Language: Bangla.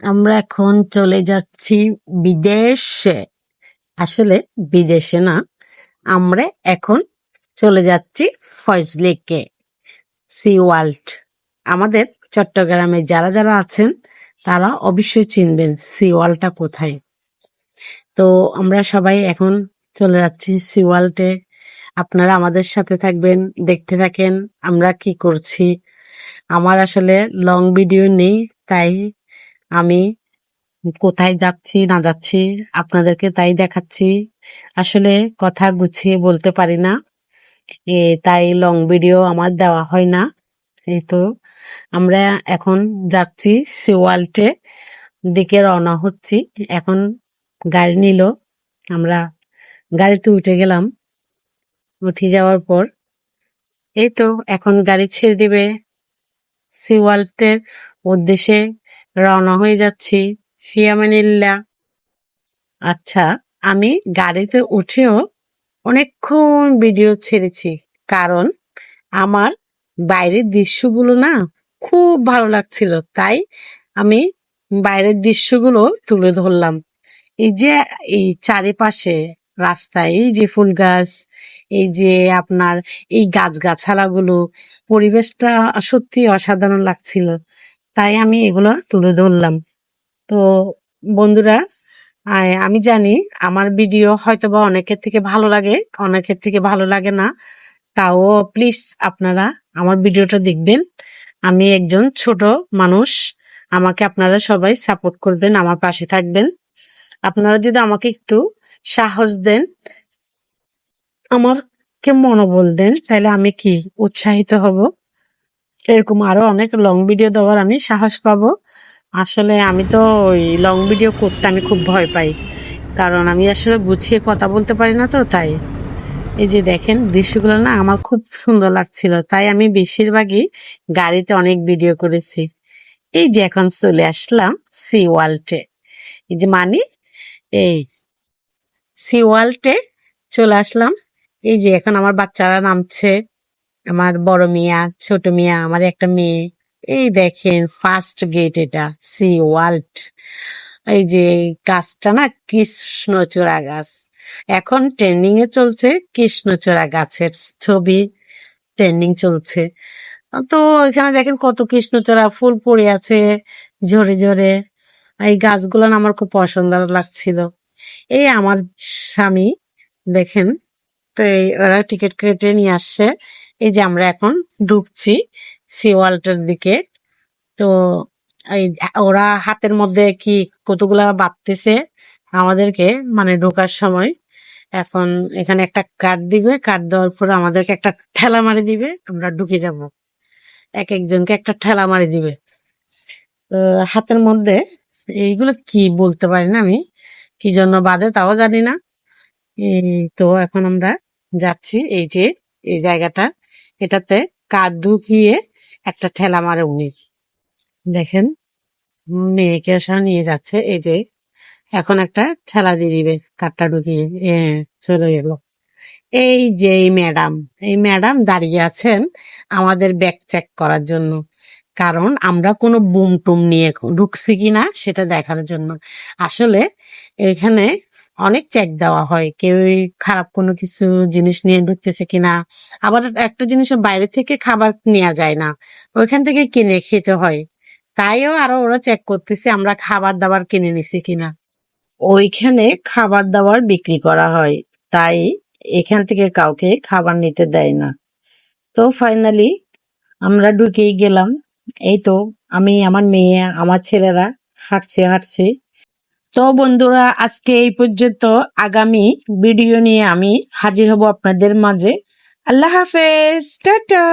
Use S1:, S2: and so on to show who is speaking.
S1: আমরা এখন চলে যাচ্ছি বিদেশে। আসলে বিদেশে না, আমরা এখন চলে যাচ্ছি ফয়জলেকে সি ওয়ার্ল্ড। আমাদের চট্টগ্রামে যারা যারা আছেন, তারা অবশ্যই চিনবেন সি ওয়ার্ল্ডটা কোথায়। তো আমরা সবাই এখন চলে যাচ্ছি সি ওয়ার্ল্ডে। আপনারা আমাদের সাথে থাকবেন, দেখতে থাকেন আমরা কি করছি। আমার আসলে লং ভিডিও নেই, তাই আমি কোথায় যাচ্ছি, না যাচ্ছি, আপনাদেরকে তাই দেখাচ্ছি। আসলে কথা গুছিয়ে বলতে পারি না। এ, তাই লং ভিডিও আমার দেওয়া হয় না। এই তো, আমরা এখন যাচ্ছি সিওয়াল্টে দিকে রওনা হচ্ছি। এখন গাড়ি নিল। আমরা গাড়িতে উঠে গেলাম। উঠে যাওয়ার পর, এই তো, এখন গাড়ি ছেড়ে দিবে। সিওয়াল্টের উদ্দেশ্যে রওনা হয়ে যাচ্ছি। ফিয়ামানিল্লা আচ্ছা আমি গাড়িতে উঠেও অনেকক্ষণ ভিডিও ছেড়েছি। কারণ আমার বাইরের দৃশ্যগুলো না খুব ভালো লাগছিল। তাই আমি বাইরের দৃশ্যগুলো তুলে ধরলাম। এই যে, এই চারিপাশে রাস্তায় এই যে ফুল গাছ, এই যে আপনার এই গাছগাছালাগুলো, পরিবেশটা সত্যি অসাধারণ লাগছিল। তাই আমি এগুলো তুলে ধরলাম। তো বন্ধুরা আমি জানি আমার ভিডিও হয়তো বা অনেকের থেকে ভালো লাগে, অনেকের থেকে ভালো লাগে না। তাও প্লিজ আপনারা আমার ভিডিওটা দেখবেন। আমি একজন ছোট মানুষ, আমাকে আপনারা সবাই সাপোর্ট করবেন, আমার পাশে থাকবেন। আপনারা যদি আমাকে একটু সাহস দেন, আমাকে মনোবল দেন, তাহলে আমি কি উৎসাহিত হব? এরকম আরও অনেক লং ভিডিও দেওয়ার আমি সাহস পাবো। আসলে আমি তো ওই লং ভিডিও করতে আমি খুব ভয় পাই। কারণ আমি আসলে গুছিয়ে কথা বলতে পারি না তো, তাই। এই যে দেখেন, দৃশ্যগুলো না আমার খুব সুন্দর লাগছিল। তাই আমি বেশিরভাগই গাড়িতে অনেক ভিডিও করেছি। এই যে এখন চলে আসলাম সি ওয়ার্ল্ডে এই যে মানে এই সি ওয়ার্ল্ডে চলে আসলাম। এই যে এখন আমার বাচ্চারা নামছে। আমার বড় মিয়া, ছোট মিয়া, আমার একটা মেয়ে। এই দেখেন ফার্স্ট গেট এটা সি ওয়ার্ল্ড এই যে গাছটা না, কৃষ্ণচূড়া গাছ। এখন ট্রেন্ডিং এ চলছে কৃষ্ণচূড়া গাছের ছবি। ট্রেন্ডিং চলছে। তো এখানে দেখেন কত কৃষ্ণচূড়া ফুল পড়ে আছে, ঝরে ঝরে। এই গাছগুলো আমার খুব পছন্দ লাগছিল। এই আমার স্বামী, দেখেন, তো এই ওরা টিকিট কেটে নিয়ে আসছে। এই যে আমরা এখন ঢুকছি সি দিকে। তো এই ওরা হাতের মধ্যে কি কতগুলা বাঁধতেছে আমাদেরকে মানে ঢোকার সময়। এখন এখানে একটা কার্ড দিবে কার্ড দেওয়ার পর আমাদেরকে একটা ঠেলা মারি দিবে, আমরা ঢুকে যাব। এক একজনকে একটা ঠেলা মারি দিবে। তো হাতের মধ্যে এইগুলো কি বলতে পারি না আমি, কি জন্য বাদে তাও জানি না। এই তো এখন আমরা যাচ্ছি, এই যে, এই জায়গাটা। এটাতে কাঠ ঢুকিয়ে একটা ঠেলা মারে উনি। দেখেন, মেয়েকে নিয়ে যাচ্ছে, এই যে এখন একটা ঠেলা দিয়ে দিবে কার্ডটা ঢুকিয়ে চলে এলো এই যে ম্যাডাম, এই ম্যাডাম দাঁড়িয়ে আছেন আমাদের ব্যাগ চেক করার জন্য। কারণ আমরা কোনো বুম টুম নিয়ে ঢুকছি কিনা সেটা দেখার জন্য। আসলে এখানে অনেক চেক দেওয়া হয় কেউ খারাপ কোনো কিছু জিনিস নিয়ে ঢুকতেছে কিনা। আবার একটা জিনিসের বাইরে থেকে খাবার নেওয়া যায় না, ওইখান থেকে কিনে খেতে হয়। তাইও আরও ওরা চেক করতেছে আমরা খাবার দাবার কিনে নিছি কিনা। ওইখানে খাবার দাবার বিক্রি করা হয়, তাই এখান থেকে কাউকে খাবার নিতে দেয় না। তো ফাইনালি আমরা ঢুকেই গেলাম। এই তো আমি, আমার মেয়ে, আমার ছেলেরা হাঁটছে হাঁটছে। তো বন্ধুরা, আজকে এই পর্যন্ত আগামী ভিডিও নিয়ে আমি হাজির হব আপনাদের মাঝে। আল্লাহ হাফেজ, টাটা!